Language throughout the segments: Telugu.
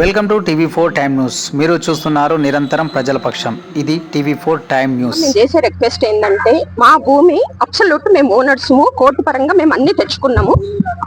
Welcome to TV four time news. మీరు చూస్తున్నారు నిరంతరం ప్రజల పక్షం. ఇది టీవీ ఫోర్ టైమ్ న్యూస్. మేము చేసే రిక్వెస్ట్ ఏంటంటే మా భూమి అబ్సల్యూట్ మేము ఓనర్స్ కోర్టు పరంగా మేము అన్ని తెచ్చుకున్నాము.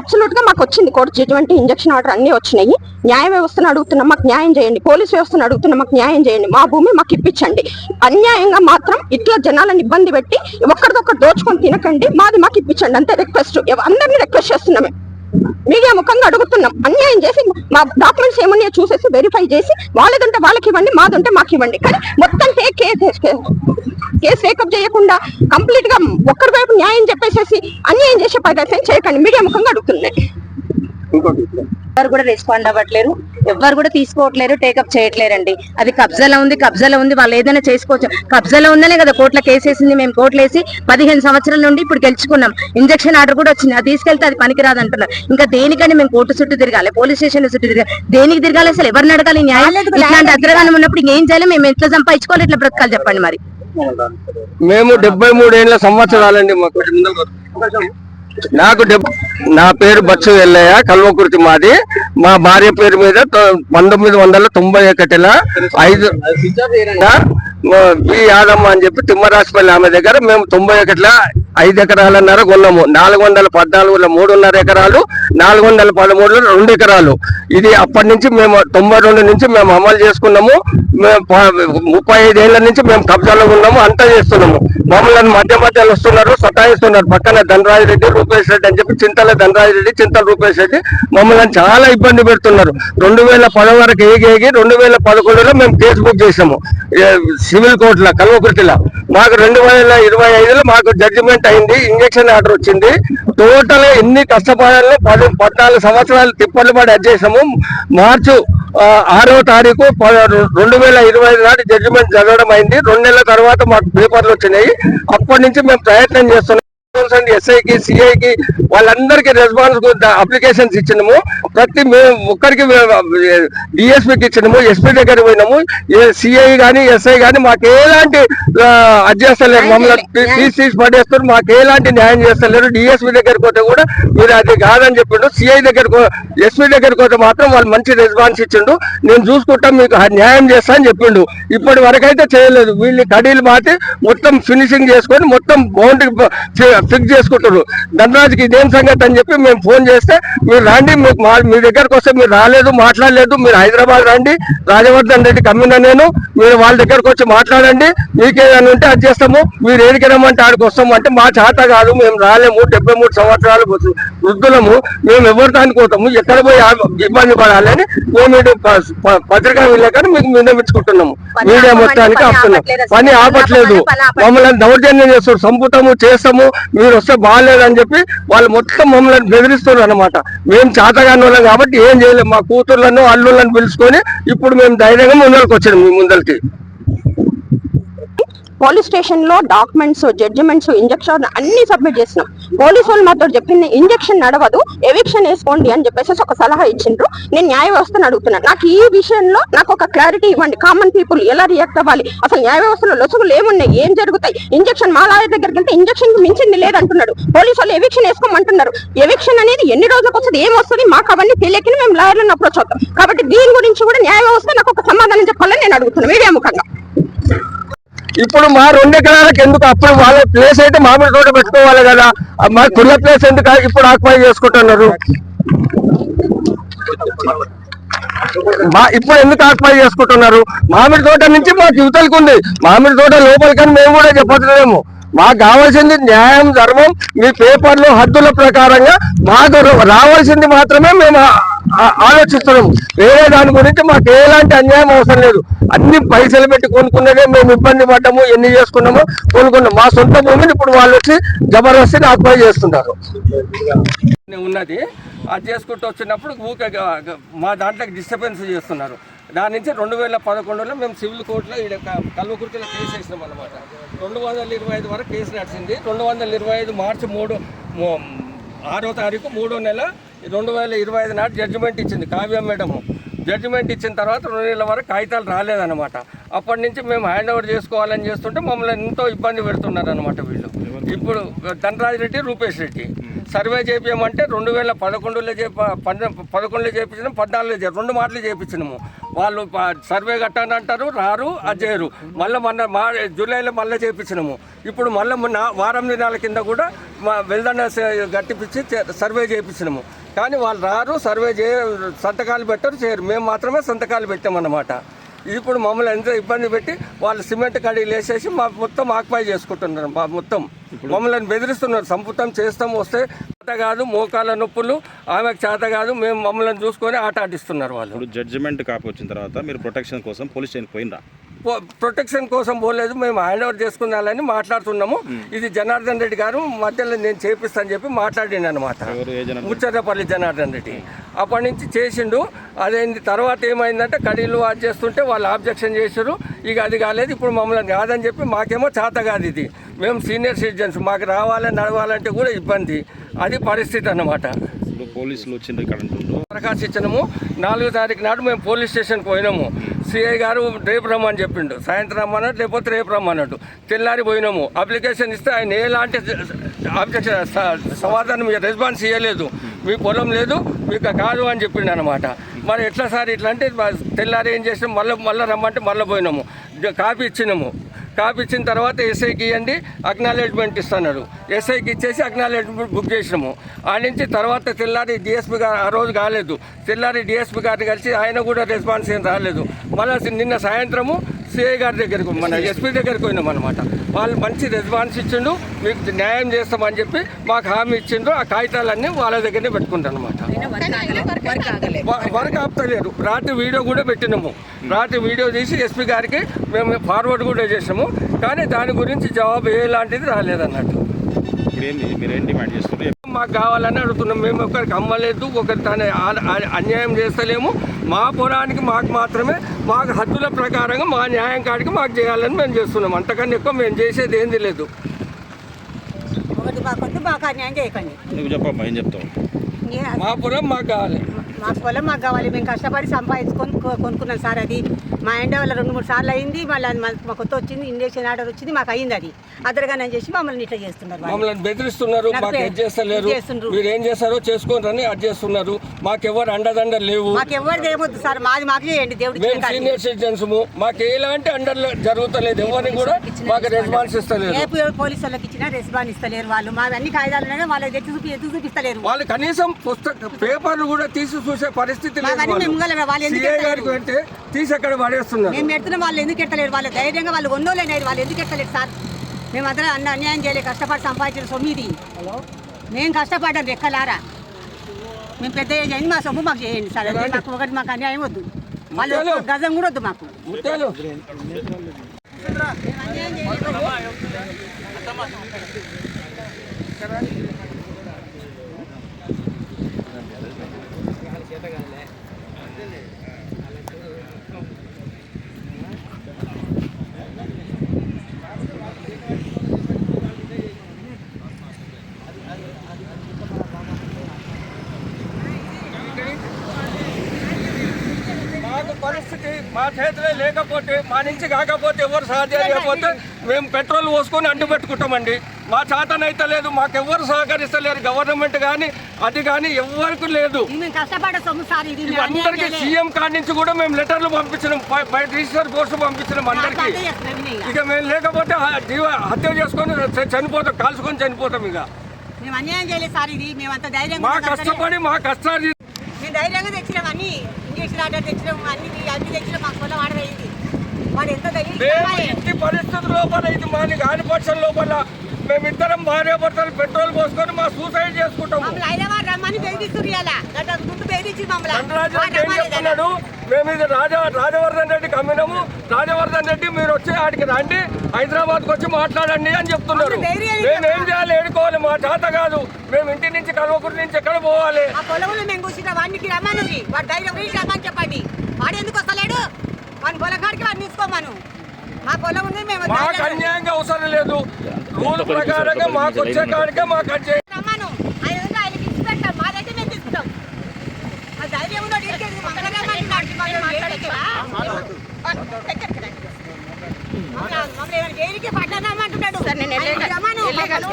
అబ్సల్యూట్గా మాకు వచ్చింది కోర్టు జడ్జిమెంట్ ఇంజక్షన్ ఆర్డర్ అన్ని వచ్చినాయి. న్యాయ వ్యవస్థను అడుగుతున్నాం మాకు న్యాయం చేయండి. పోలీస్ వ్యవస్థను అడుగుతున్నాం మాకు న్యాయం చేయండి. మా భూమి మాకు ఇప్పించండి. అన్యాయంగా మాత్రం ఇట్లా జనాలను ఇబ్బంది పెట్టి ఒక్కరిదొక్కరు దోచుకొని తినకండి. మాది మాకు ఇప్పించండి. అంతే రిక్వెస్ట్. అందరినీ రిక్వెస్ట్ చేస్తున్నాం మీడియా ముఖంగా అడుగుతున్నాం. అన్యాయం చేసి మా డాక్యుమెంట్స్ ఏమున్నాయో చూసేసి వెరిఫై చేసి వాళ్ళదంటే వాళ్ళకి ఇవ్వండి మాదంటే మాకు ఇవ్వండి. కానీ మొత్తం కేసు కేసు టేకప్ చేయకుండా కంప్లీట్గా ఒక్కరి వైపు న్యాయం చెప్పేసేసి అన్యాయం చేసే ప్రదర్శన చేయకండి. మీడియా ముఖంగా అడుగుతున్నాయి. ఎవరు కూడా రెస్పాండ్ అవ్వట్లేరు. ఎవ్వరు కూడా తీసుకోవట్లేరు టేకప్ చేయట్లేరండి. అది కబ్జాలో ఉంది కబ్జాలో ఉంది వాళ్ళు ఏదైనా చేసుకోవచ్చు. కబ్జాలో ఉందనే కదా కోర్టులో కేసు వేసింది మేము కోర్టులో వేసి పదిహేను సంవత్సరాల నుండి ఇప్పుడు గెలుచుకున్నాం. ఇంజక్షన్ ఆర్డర్ కూడా వచ్చింది. అది తీసుకెళ్తే అది పనికిరాదు అంటున్నారు ఇంకా దేనికని మేము కోర్టు చుట్టూ తిరగాలి? పోలీస్ స్టేషన్ చుట్టూ తిరగాలి? దేనికి తిరగాలి అసలు? ఎవరిని అడగాలి? న్యాయం? ఇట్లాంటి అగ్రగానం ఉన్నప్పుడు ఇంకేం చేయాలి? మేము ఎట్లా సంపాదించుకోవాలి? ఇట్లా బ్రతకాలి? చెప్పండి మరి. మేము డెబ్బై మూడేళ్ళ సంవత్సరాలండి మాకు. నాకు డెబ్- నా పేరు బచ్చు ఎల్లయ్య కల్వకుర్తి మాది. మా భార్య పేరు మీద పంతొమ్మిది వందల తొంభై ఒకటిల ఐదు యాదమ్మ అని చెప్పి తిమ్మరాజపల్లి ఆమె దగ్గర మేము తొంభై ఒకటిలో ఐదు ఎకరాలన్నర కొన్నాము నాలుగు వందల పద్నాలుగులో మూడున్నర ఎకరాలు నాలుగు వందల పదమూడులో రెండు ఎకరాలు. ఇది అప్పటి నుంచి మేము తొంభై రెండు నుంచి మేము అమలు చేసుకున్నాము. మేము ముప్పై ఐదేళ్ళ నుంచి మేము కబ్జాలో ఉన్నాము అంతా చేస్తున్నాము. మమ్మల్ని మధ్య మధ్యలో వస్తున్నారు సతాయిస్తున్నారు. పక్కన ధనరాజ్ రెడ్డి రూపేష్ రెడ్డి అని చెప్పి చింతల ధనరాజ్ రెడ్డి చింతల రూపేష్ రెడ్డి మమ్మల్ని చాలా ఇబ్బంది పెడుతున్నారు. రెండు వేల పది వరకు ఏగి ఏగి రెండు వేల పదకొండులో మేము కేసు బుక్ చేసాము సివిల్ కోర్టులో కల్వకుర్తిలో. మాకు రెండు వేల ఇరవై ఐదులో మాకు జడ్జిమెంట్ అయింది ఇంజక్షన్ ఆర్డర్ వచ్చింది. టోటల్ ఎన్ని కష్టపడాలని పది పద్నాలుగు సంవత్సరాలు తిప్పలు పడి అడ్జేసాము మార్చు ఆరో తారీఖు రెండు వేల ఇరవై ఐదు నాటి జడ్జిమెంట్ జరగడం అయింది. రెండు నెలల తర్వాత మాకు పేపర్లు వచ్చినాయి. అప్పటి నుంచి మేము ప్రయత్నం చేస్తున్నాం. ఎస్ఐకి సిఐకి వాళ్ళందరికీ రెస్పాన్స్ అప్లికేషన్స్ ఇచ్చినాము. ప్రతి మేము ఒక్కరికి డిఎస్పీకి ఇచ్చినాము ఎస్పీ దగ్గర పోయినాము. సిఐ గాని ఎస్ఐ గాని మాకు ఎలాంటి అడ్జస్తలేరు. మమ్మల్ని తీసి తీసి పడేస్తారు. మాకు ఎలాంటి న్యాయం చేస్తలేరు. డిఎస్పీ దగ్గరికి పోతే కూడా మీరు అది కాదని చెప్పిండు. సిఐ దగ్గరకు ఎస్పీ దగ్గరికి పోతే మాత్రం వాళ్ళు మంచి రెస్పాన్స్ ఇచ్చిండు. నేను చూసుకుంటా మీకు న్యాయం చేస్తా అని చెప్పిండు. ఇప్పటి వరకు అయితే చేయలేదు. వీళ్ళు కడీలు మాటి మొత్తం ఫినిషింగ్ చేసుకొని మొత్తం బౌండరీ ఫిక్స్ చేసుకుంటారు ధనరాజుకి ఇదేం సంగతి అని చెప్పి మేము ఫోన్ చేస్తే మీరు రండి మీకు మా మీ దగ్గరకు వస్తే మీరు రాలేదు మాట్లాడలేదు మీరు హైదరాబాద్ రండి రాజవర్ధన్ రెడ్డి కమ్మిన నేను మీరు వాళ్ళ దగ్గరకు వచ్చి మాట్లాడండి మీకేదైనా ఉంటే అది చేస్తాము మీరు ఏడికి రమ్మంటే ఆడికి వస్తాము అంటే మా చేత కాదు మేము రాలేము డెబ్బై మూడు సంవత్సరాలు వృద్ధు- వృద్ధులము మేము ఎవరు దానికోతాము ఎక్కడ పోయి ఇబ్బంది పడాలని మేము పత్రికా విలేకరు మీకు విన్నవించుకుంటున్నాము. మీడియా మొత్తానికి ఆపుతున్నాం. పని ఆపట్లేదు. మమ్మల్ని దౌర్జన్యం చేస్తారు సంపుతాము చేస్తాము మీరు వస్తే బాగాలేదని చెప్పి వాళ్ళు మొత్తం మమ్మల్ని బెదిరిస్తున్నారు అనమాట మేము చేతగాని వాళ్ళం కాబట్టి ఏం చేయలేము మా కూతుర్లను అల్లుళ్ళని పిలుచుకొని ఇప్పుడు మేము ధైర్యంగా ముందరికి వచ్చాము మీ ముందరికి. పోలీస్ స్టేషన్లో డాక్యుమెంట్స్ జడ్జిమెంట్స్ ఇంజక్షన్ అన్ని సబ్మిట్ చేసినాం పోలీసు వాళ్ళు మాతో చెప్పింది ఇంజక్షన్ నడవదు ఎవిక్షన్ వేసుకోండి అని చెప్పేసి ఒక సలహా ఇచ్చిండ్రు. నేను న్యాయ వ్యవస్థను అడుగుతున్నాను నాకు ఈ విషయంలో నాకు ఒక క్లారిటీ ఇవ్వండి. కామన్ పీపుల్ ఎలా రియాక్ట్ అవ్వాలి? అసలు న్యాయ వ్యవస్థలో లొసుగులు ఏమున్నాయి? ఏం జరుగుతాయి? ఇంజక్షన్ మా లాయర్ దగ్గరికి వెళ్తే ఇంజక్షన్ మించింది లేదంటున్నాడు. పోలీసు వాళ్ళు ఎవిక్షన్ వేసుకోమంటున్నారు. ఎవిక్షన్ అనేది ఎన్ని రోజులకు వస్తుంది ఏం వస్తుంది మాకు అవన్నీ తెలియక మేము లాయర్లను అప్రోచ్ అవుతాం. కాబట్టి దీని గురించి కూడా న్యాయ వ్యవస్థ నాకు ఒక సమాధానం చెప్పాలని నేను అడుగుతున్నాను మీడియా ముఖంగా. ఇప్పుడు మా రెండు ఎకరాలకు ఎందుకు? అప్పుడు వాళ్ళ ప్లేస్ అయితే మామిడి తోట పెట్టుకోవాలి కదా. మా కుళ్ళ ప్లేస్ ఎందుకు? ఇప్పుడు ఆక్యుపై చేసుకుంటున్నారు. మా ఇప్పుడు ఎందుకు ఆక్యుపై చేసుకుంటున్నారు? మామిడి తోట నుంచి మాకు యువతలకు ఉంది. మామిడి తోట లోపలికని మేము కూడా చెప్పట్లేము మాకు కావాల్సింది న్యాయం ధర్మం మీ పేపర్లు హద్దుల ప్రకారంగా మాకు రావాల్సింది మాత్రమే మేము ఆలోచిస్తున్నాము. వేరే దాని గురించి మాకు ఎలాంటి అన్యాయం అవసరం లేదు. అన్ని పైసలు పెట్టి కొనుక్కున్నదే మేము ఇబ్బంది పడ్డాము ఎన్ని చేసుకున్నాము కొనుక్కున్నాం. మా సొంత భూమిని ఇప్పుడు వాళ్ళు వచ్చి జబర్దస్తిని ఆక్యుపై చేస్తున్నారు. ఉన్నది. అది చేసుకుంటూ వచ్చినప్పుడు ఊకే మా దాంట్లోకి డిస్టర్బెన్స్ చేస్తున్నారు. దాని నుంచి రెండు వేల పదకొండులో మేము సివిల్ కోర్టులో ఈడ కల్వకుర్తిలో కేసు వేసినాం అనమాట రెండు వందల ఇరవై ఐదు వరకు కేసు నడిచింది. రెండు వందల ఇరవై ఐదు మార్చి మూడు ఆరో తారీఖు మూడో నెల రెండు వేల ఇరవై ఐదు నాటి జడ్జిమెంట్ ఇచ్చింది కావ్య మేడము. జడ్జిమెంట్ ఇచ్చిన తర్వాత రెండు నెలల వరకు కాగితాలు రాలేదన్నమాట. అప్పటి నుంచి మేము హ్యాండ్ ఓవర్ చేసుకోవాలని చేస్తుంటే మమ్మల్ని ఎంతో ఇబ్బంది పెడుతున్నారు అనమాట వీళ్ళు. ఇప్పుడు ధనరాజ్ రెడ్డి రూపేష్ రెడ్డి. సర్వే చేపించమంటే రెండు వేల పదకొండులో చేప పన్న- పదకొండులో చేపించినాం పద్నాలుగులో చే- రెండు మాటలు చేపించినాము. వాళ్ళు సర్వే కట్టాని అంటారు రారు అది చేయరు మళ్ళీ మొన్న మా జూలైలో మళ్ళీ చేపించినాము. ఇప్పుడు మళ్ళీ మొన్న వారం దినాల కింద కూడా మా వెల్దన్న గట్టిపించి సర్వే చేయించినాము కానీ వాళ్ళు రారు సర్వే చే సంతకాలు పెట్టరు చేయరు. మేము మాత్రమే సంతకాలు పెట్టామన్నమాట. ఇప్పుడు మమ్మల్ని ఎంత ఇబ్బంది పెట్టి వాళ్ళు సిమెంట్ కడీలు వేసేసి మా మొత్తం ఆక్యుపై చేసుకుంటున్నారు మా మొత్తం. మమ్మల్ని బెదిరిస్తున్నారు సంపుతం చేస్తాం వస్తే కాదు మోకాల నొప్పులు ఆమెకు చేత కాదు మేము మమ్మల్ని చూసుకొని ఆట ఆడిస్తున్నారు వాళ్ళు. ఇప్పుడు జడ్జిమెంట్ కాపీ వచ్చిన తర్వాత మీరు ప్రొటెక్షన్ కోసం పోలీస్ స్టేషన్ పోయినరా? ప్రొటెక్షన్ కోసం పోలేదు మేము హ్యాండ్ ఓవర్ చేసుకున్నాలని మాట్లాడుతున్నాము. ఇది జనార్దన్ రెడ్డి గారు మధ్యలో నేను చేపిస్తాను చెప్పి మాట్లాడిండు అనమాట ముచ్చర్రపల్లి జనార్దన్ రెడ్డి? అప్పటి నుంచి చేసిండు. అదేంటి తర్వాత ఏమైందంటే కడీలు అది చేస్తుంటే వాళ్ళు ఆబ్జెక్షన్ చేశారు ఇక అది కాలేదు ఇప్పుడు మమ్మల్ని కాదని చెప్పి మాకేమో చేత కాదు ఇది. మేము సీనియర్ సిటిజన్స్ మాకు రావాలని నడవాలంటే కూడా ఇబ్బంది. అది పరిస్థితి అన్నమాట. ఇప్పుడు పోలీసులు వచ్చిండ్రు ఇక్కడ అంటుండ్రు. దరఖాస్తు ఇచ్చినాము. నాలుగో తారీఖు నాడు మేము పోలీస్ స్టేషన్కి పోయినాము. సిఐ గారు రేపు రమ్మని చెప్పిండు. సాయంత్రం రమ్మన్నాడు లేకపోతే రేపు రమ్మన్నాడు తెల్లారి పోయినాము. అప్లికేషన్ ఇస్తే ఆయన ఎలాంటి అబ్జెక్షన్ సమాధానం రెస్పాన్స్ ఇవ్వలేదు మీ పొలం లేదు మీకు కాదు అని చెప్పిండు అనమాట మరి ఎట్లా సార్ ఇట్లా అంటే తెల్లారి ఏం చేసినాం? మళ్ళీ మళ్ళీ రమ్మంటే మళ్ళీ పోయినాము. కాపీ ఇచ్చినాము. కాపీ ఇచ్చిన తర్వాత ఎస్ఐకి ఇవ్వండి అక్నాలెడ్జ్మెంట్ ఇస్తున్నాడు ఎస్ఐకి ఇచ్చేసి అక్నాలెడ్జ్మెంట్ బుక్ చేసినాము. ఆ నుంచి తర్వాత తెల్లారి డిఎస్పీ గారు ఆ రోజు కాలేదు. తెల్లారి డిఎస్పీ గారిని కలిసి ఆయన కూడా రెస్పాన్స్ ఏం రాలేదు. మళ్ళీ నిన్న సాయంత్రము సిఐ గారి దగ్గరికి మన ఎస్పీ దగ్గరికి పోయినాం అనమాట వాళ్ళు మంచి రెస్పాన్స్ ఇచ్చిండు మీకు న్యాయం చేస్తామని చెప్పి మాకు హామీ ఇచ్చిండ్రు. ఆ కాగితాలన్నీ వాళ్ళ దగ్గరనే పెట్టుకుంటాను అనమాట వర్క్ ఆపుతలేరు. రాత్రి వీడియో కూడా పెట్టినాము. రాత్రి వీడియో తీసి ఎస్పీ గారికి మేము ఫార్వర్డ్ కూడా చేసాము కానీ దాని గురించి జవాబు ఎలాంటిది రాలేదన్నట్టు. ఇప్పుడు ఏంది మీరు ఏం డిమాండ్ చేస్తున్నారు? మాకు కావాలని అడుగుతున్నాం. మేము ఒకరికి అమ్మలేదు ఒకరి తన అన్యాయం చేస్తలేము. మా పొలానికి మాకు మాత్రమే మాకు హద్దుల ప్రకారంగా మా న్యాయం కాడికి మాకు చేయాలని మేము చేస్తున్నాం. అంతకన్నా ఎక్కువ మేము చేసేది ఏంది లేదు. మా పొలం మాకు కావాలి. మా పొలం మాకు కావాలి. మేము కష్టపడి సంపాదించుకొని కొనుక్కున్నాం సార్ అది. మా ఎండ వల్ల రెండు మూడు సార్లు అయింది. మళ్ళీ అది మా- కొత్త వచ్చింది. ఇంజక్షన్ ఆర్డర్ వచ్చింది. మాకు అయింది అది. అదరగానే చేసి మమ్మల్ని ఇట్లా చేస్తున్నారు. మమ్మల్ని బెదిరిస్తున్నారు. మాకు చేస్తలేరు. మీరు ఏం చేస్తారో చేసుకోరని అది చేస్తున్నారు. మాకెవరు అండదండ లేవు. మాకు ఎవరిది ఏమొద్దు సార్. మాది మాకు చేయండి. దేవుడికి మేము సీనియర్ సిటిజన్స్ మాకు ఎలాంటి అండర్ జరుగుతలేదు. ఎవరిని కూడా మాకు రెస్పాన్స్ ఇస్తలేదు ఏ పోలీసు వాళ్ళకి ఇచ్చినా రెస్పాన్స్ ఇస్తలేరు వాళ్ళు. మా అన్ని ఉన్నాయి వాళ్ళకి తెచ్చి చూపి ఎదుగు చూపిస్తలేరు. వాళ్ళు కనీసం పుస్తక పేపర్లు కూడా తీసి చూసే పరిస్థితి ఎత్తలేరు? గారికి తీసి అక్కడ పడేస్తున్నారు? మేము పెడుతున్న వాళ్ళు ఎందుకు ఎట్టలేరు వాళ్ళు ధైర్యంగా వాళ్ళు ఒందోలేనారు వాళ్ళు ఎందుకు ఎట్టలేరు సార్? మేము అందరం అన్న అన్యాయం చేయలేదు కష్టపడి సంపాదించిన సొమ్ము ఇది మేము కష్టపడ్డాం రెక్కలారా. మేము పెద్ద అయింది మా సొమ్ము మాకు చేయండి సార్. అదే మాకు ఒకటి మాకు అన్యాయం వద్దు. వాళ్ళు గజం కూడా వద్దు మాకు. ముత్యాలు మాకు పరిస్థితి చేతిలో లేకపోతే మా నుంచి కాకపోతే ఎవరు సాధ్యం లేకపోతే మేము పెట్రోల్ పోసుకొని అంటు పెట్టుకుంటామండి మా చేతనైతే లేదు మాకు ఎవరు సహకరిస్తలేరు గవర్నమెంట్ కానీ అది కానీ ఎవరికి లేదు అందరికి. సీఎం కాడి నుంచి కూడా మేము లెటర్లు పంపించినాం బయ- బయట రిజిస్టర్ పోస్ట్ పంపించినాం అందరికి ఇక. మేము లేకపోతే జీవ హత్య చేసుకొని చనిపోతాం కాల్చుకొని చనిపోతాం ఇక మా. కష్టపడి మా కష్టాలు ధైర్యంగా తెచ్చినాం అన్ని. ఇంజక్షన్ ఆర్డర్ తెచ్చినాం అన్ని అన్ని తెచ్చినాం మాకు ఆర్డర్ అయింది వాడు ఎంత? ఇంటి పరిస్థితి లోపల ఇది మాది కాని పక్షం లోపల మేమిద్దరం భార్య భర్తలు పెట్రోల్ పోసుకొని మా సూసైడ్ మమ్మల్ని హైదరాబాద్ రమ్మని బెదిరిస్తున్నారు గంట ముందు బెదిరించి మమ్మల్ని. రెడ్డి మేము ఇది రాజా రాజవర్ధన్ రెడ్డికి అమ్మినాము రాజవర్ధన్ రెడ్డి మీరు వచ్చి ఆడికి రండి. హైదరాబాద్కి వచ్చి మాట్లాడండి అని చెప్తున్నారు. మేము ఏం చేయాలి? ఏడుకోవాలి. మా చేత కాదు. మేము ఇంటి నుంచి కల్వకుడి నుంచి ఎక్కడ పోవాలి? చెప్పండి. వాడు ఎందుకు వస్తలేడు? వాడి పొలం కాడికి వాడిని తీసుకోమను. మా పొలం ఉంది మేము మాకు అన్యాయంగా అవసరం లేదు. రూల్ ప్రకారంగా మాకు వచ్చే కాడికే మాకు మేము తీసుకుంటాం. ఆ ధైర్యం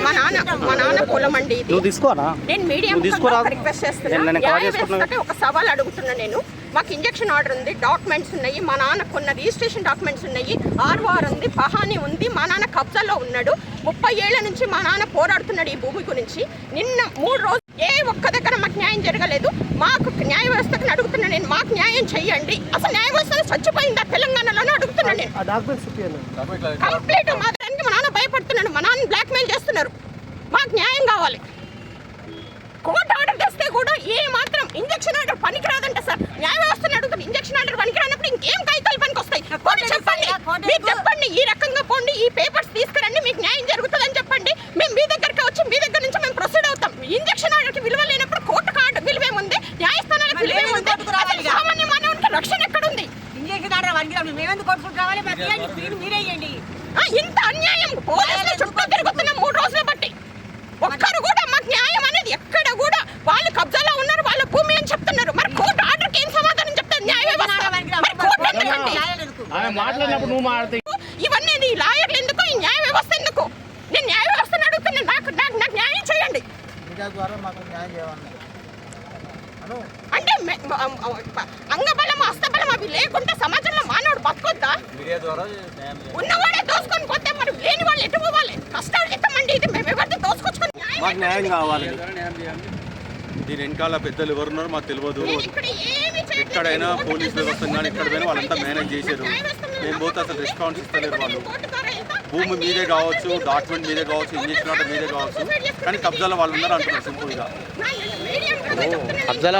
మా నాన్న మా నాన్న పొలం అండి ఇది. నువ్వు తీసుకోరా నేను మీడియా. రిక్వెస్ట్ నేను- చేస్తున్నా. నేను కాల్ న్యాయ చేసుకుంటున్నా. వ్యవస్థకి ఒక సవాల్ అడుగుతున్నా నేను. మాకు ఇంజక్షన్ ఆర్డర్ ఉంది డాక్యుమెంట్స్ ఉన్నాయి మా నాన్న కొన్న రిజిస్ట్రేషన్ డాక్యుమెంట్స్ ఉన్నాయి ఆర్వార్ ఉంది పహాని ఉంది మా నాన్న కబ్జాలో ఉన్నాడు. ముప్పై ఏళ్ళ నుంచి మా నాన్న పోరాడుతున్నాడు ఈ భూమి గురించి. నిన్న మూడు రోజులు ఏ ఒక్క దగ్గర మాకు న్యాయం జరగలేదు. మాకు న్యాయ వ్యవస్థకు అడుగుతున్నా నేను మాకు న్యాయం చెయ్యండి. అసలు న్యాయ వ్యవస్థ చచ్చిపోయిందా తెలంగాణలోనే అడుగుతున్నా నేను. కంప్లీట్ మా దానికి మా నాన్న భయపడుతున్నాడు మా నాన్న బ్లాక్ మెయిల్ చేస్తున్నారు. మాకు న్యాయం కావాలి. కోర్టు ఆర్డర్ తెస్తే కూడా ఏ మాత్రం ఇంజక్షన్ ఆర్డర్ పనికిరాదంట సార్. న్యాయ వ్యవస్థను అడుగుతుంది ఇంజక్షన్ ఆర్డర్ పనికిరానప్పుడు ఇంకేం కాగితాలు పనికి వస్తాయి చెప్పండి. మీరు చెప్పండి ఈ రకంగా పోండి ఈ పేపర్స్ తీసుకురండి మీకు న్యాయం జరుగుతుందని చెప్పండి. మేము మీ దగ్గరికి వచ్చి మీ దగ్గర నుంచి మేము ప్రొసీడ్ అవుతాం ఇంజక్షన్ ఆర్డర్కి విలువ లేనప్పుడు కోర్టు ఆర్డర్ విలువేముంది న్యాయస్థానాలకు మరి విలువేముంది మేము కోర్టుకు రావాలి అసలు ఇక. సామాన్య మానవునికి రక్షణ ఎక్కడుంది ఇంజక్షన్ ఆర్డర్ వనికి మేమెందుకు కొట్టుకుంటూ రావాలి మాకు ఇవ్వండి, మీరు మీరే ఇవ్వండి ఆ, ఇంత అన్యాయం పోలీసులు చుట్టూ తిరుగుతున్నాం మూడు రోజులు బట్టి ఒక్కరు కూడా మాకు న్యాయం అనేది ఎక్కడ కూడా వాళ్ళు కబ్జాలో ఉన్నారు వాళ్ళ భూమి అని చెప్తున్నారు మరి కోర్టు ఆర్డర్కి ఏం సమాధానం చెప్తారు న్యాయ వ్యవస్థ మరి కోర్టు ఎందుకండి? మాట్లాడినప్పుడు నువ్వు ఇవన్నీ ఈ లాయర్లు ఎందుకు? ఈ న్యాయ వ్యవస్థ ఎందుకు? నేను న్యాయ వ్యవస్థను అడుగుతున్నా. నాకు నాకు నాకు న్యాయం చేయండి. అంటే అంగబలం అస్తబలం అవి లేకుంటే సమాజంలో మానవుడు బతకొద్దా? ఉన్నవాడే దోసుకొని పోతే మరి లేని వాళ్ళు ఎటు పోవాలి? కష్టార్జితమండి ఇది. మేము ఎవరిది దోసుకొచ్చుకొని న్యాయం కావాలి. దీని వెనకాల పెద్దలు ఎవరున్నారో మాకు తెలియదు. ఎక్కడైనా పోలీస్ వ్యవస్థ కానీ ఎక్కడ పోయినా వాళ్ళంతా మేనేజ్ చేశారు మేము పోతే అసలు రెస్పాన్స్ ఇస్తలేరు వాళ్ళు. భూమి మీదే కావచ్చు డాక్యుమెంట్ మీదే కావచ్చు ఇంజక్షన్ మీదే కావచ్చు కానీ కబ్జాలో వాళ్ళు ఉన్నారు అంటున్నారు సింపుల్గా. కబ్జాల